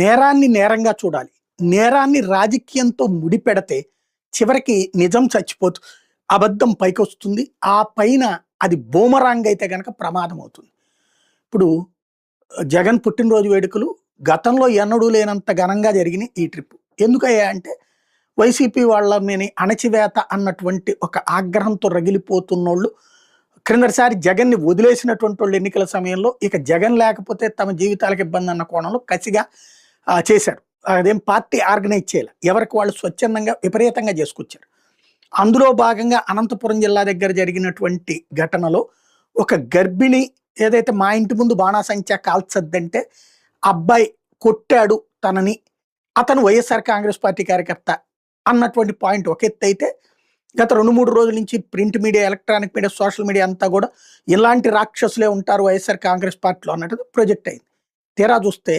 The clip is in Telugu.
నేరాన్ని నేరంగా చూడాలి. నేరాన్ని రాజకీయంతో ముడిపెడితే చివరికి నిజం చచ్చిపోతు అబద్ధం పైకి వస్తుంది ఆ పైన అది బోమరాంగ్ అయితే కనుక ప్రమాదం అవుతుంది. ఇప్పుడు జగన్ పుట్టినరోజు వేడుకలు గతంలో ఎన్నడూ లేనంత ఘనంగా జరిగినాయి ఈ ట్రిప్. ఎందుకయ్యా అంటే వైసీపీ వాళ్ళని అణచివేత అన్నటువంటి ఒక ఆగ్రహంతో రగిలిపోతున్నోళ్ళు క్రిందటిసారి జగన్ని వదిలేసినటువంటి వాళ్ళు ఎన్నికల సమయంలో ఇక జగన్ లేకపోతే తమ జీవితాలకు ఇబ్బంది అన్న కోణంలో కసిగా చేశారు. అదేం పార్టీ ఆర్గనైజ్ చేయాలి. ఎవరికి వాళ్ళు స్వచ్ఛందంగా విపరీతంగా చేసుకొచ్చారు. అందులో భాగంగా అనంతపురం జిల్లా దగ్గర జరిగినటువంటి ఘటనలో ఒక గర్భిణి ఏదైతే మా ఇంటి ముందు బాణాసంఖ్య కాల్చద్దంటే అబ్బాయి కొట్టాడు తనని. అతను వైఎస్ఆర్ కాంగ్రెస్ పార్టీ కార్యకర్త అన్నటువంటి పాయింట్ ఒక ఎత్తు అయితే గత రెండు మూడు రోజుల నుంచి print media electronic media social media అంతా కూడా ఇలాంటి రాక్షసులే ఉంటారు వైఎస్ఆర్ కాంగ్రెస్ పార్టీలో అన్నట్టు ప్రొజెక్ట్ అయింది. తీరా చూస్తే